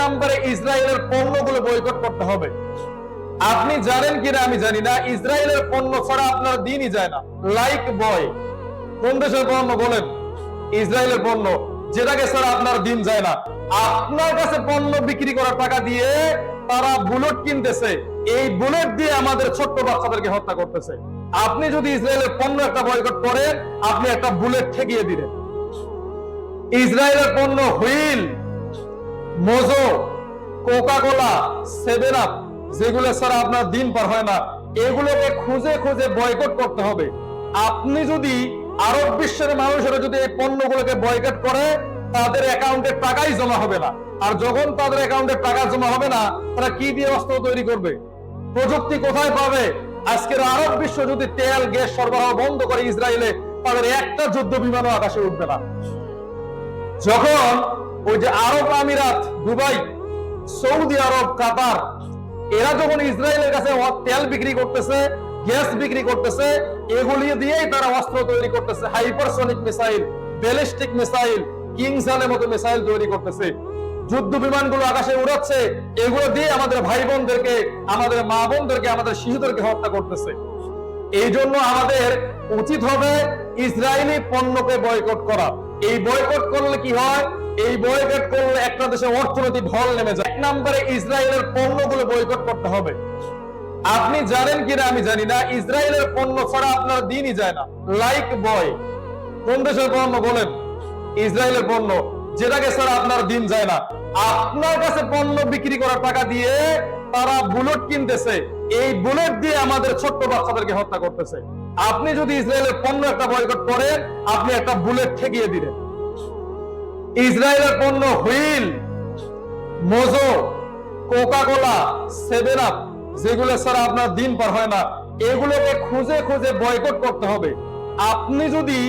নম্বরে ইসরায়েলের পণ্যগুলো বয়কট করতে হবে। আপনি জানেন কিনা আমি জানি না, ইসরায়েলের পণ্য ছাড়া আপনার দিনই যায় না। লাইক বয় কোন দেশের পণ্য বলেন? ইসরায়েলের পণ্য, যেটাকে ছাড়া আপনার দিন যায় না। আপনার কাছে পণ্য বিক্রি করার টাকা দিয়ে তারা বুলেট কিনতেছে। এই বুলেট দিয়ে আমাদের ছোট্ট বাচ্চাদেরকে হত্যা করতেছে। আপনি যদি ইসরায়েলের পণ্য একটা বয়কট করেন, আপনি একটা বুলেট ঠেকিয়ে দিলেন। ইসরায়েলের পণ্য Wheel Mojo Cola seven up যেগুলো ছাড়া আপনার দিন পার হয় না, এগুলোকে খুঁজে খুঁজে বয়কট করতে হবে। আপনি যদি আরব বিশ্বের মানুষেরা যদি এই পণ্যগুলোকে বয়কট করে, তাদের অ্যাকাউন্টে টাকাই জমা হবে না। আর যখন তাদের অ্যাকাউন্টে টাকা জমা হবে না, তারা কি দিয়ে অস্ত্র তৈরি করবে? প্রযুক্তি কোথায় পাবে? আজকের আরব বিশ্ব যদি তেল, গ্যাস সরবরাহ বন্ধ করে ইসরায়েলে, তাদের একটা যুদ্ধ বিমানও আকাশে উঠবে না। যখন ওই যে আরব আমিরাত, দুবাই সৌদি আরব, কাতার, এরা যখন ইসরায়েলের কাছে তেল বিক্রি করতেছে, গ্যাস বিক্রি করতেছে, এগুলি দিয়েই তারা অস্ত্র তৈরি করতেছে। হাইপারসনিক মিসাইল, ব্যালিস্টিক মিসাইল কিংসানের মতো মিসাইল তৈরি করতেছে। যুদ্ধ বিমানগুলো আকাশে উড়াচ্ছে, এগুলো দিয়ে আমাদের ভাই বোনদেরকে আমাদের মা বোনদেরকে আমাদের শিশুদেরকে হত্যা করতেছে। এই জন্য আমাদের উচিত হবে ইসরায়েলি পণ্যকে বয়কট করা। এই বয়কট করলে কি হয়? এই বয়কট করলে একটা দেশের অর্থনৈতিক ঢল নেমে যায়। এক নম্বরে ইসরায়েলের পণ্যগুলো বয়কট করতে হবে। আপনি জানেন কিনা আমি জানি না, ইসরায়েলের পণ্য ছাড়া আপনার দিনই যায় না। লাইক বয় কোন দেশের পণ্য বলেন? ইসরায়েলের পণ্য, যেটাকে ছাড়া আপনার দিন যায় না। আপনার কাছে পণ্য বিক্রি করার টাকা দিয়ে তারা বুলেট কিনতেছে। এই বুলেট দিয়ে আমাদের ছোট্ট বাচ্চাদেরকে হত্যা করতেছে। আপনি যদি ইসরায়েলের পণ্য একটা বয়কট করেন, আপনি একটা বুলেট ঠেকিয়ে দিলেন ইসরায়েলের পণ্য, Wheel, Mojo Coca Cola seven up, যেগুলো ছাড়া আপনার দিন পার হয় না, এগুলোকে খুঁজে খুঁজে বয়কট করতে হবে। আপনি যদি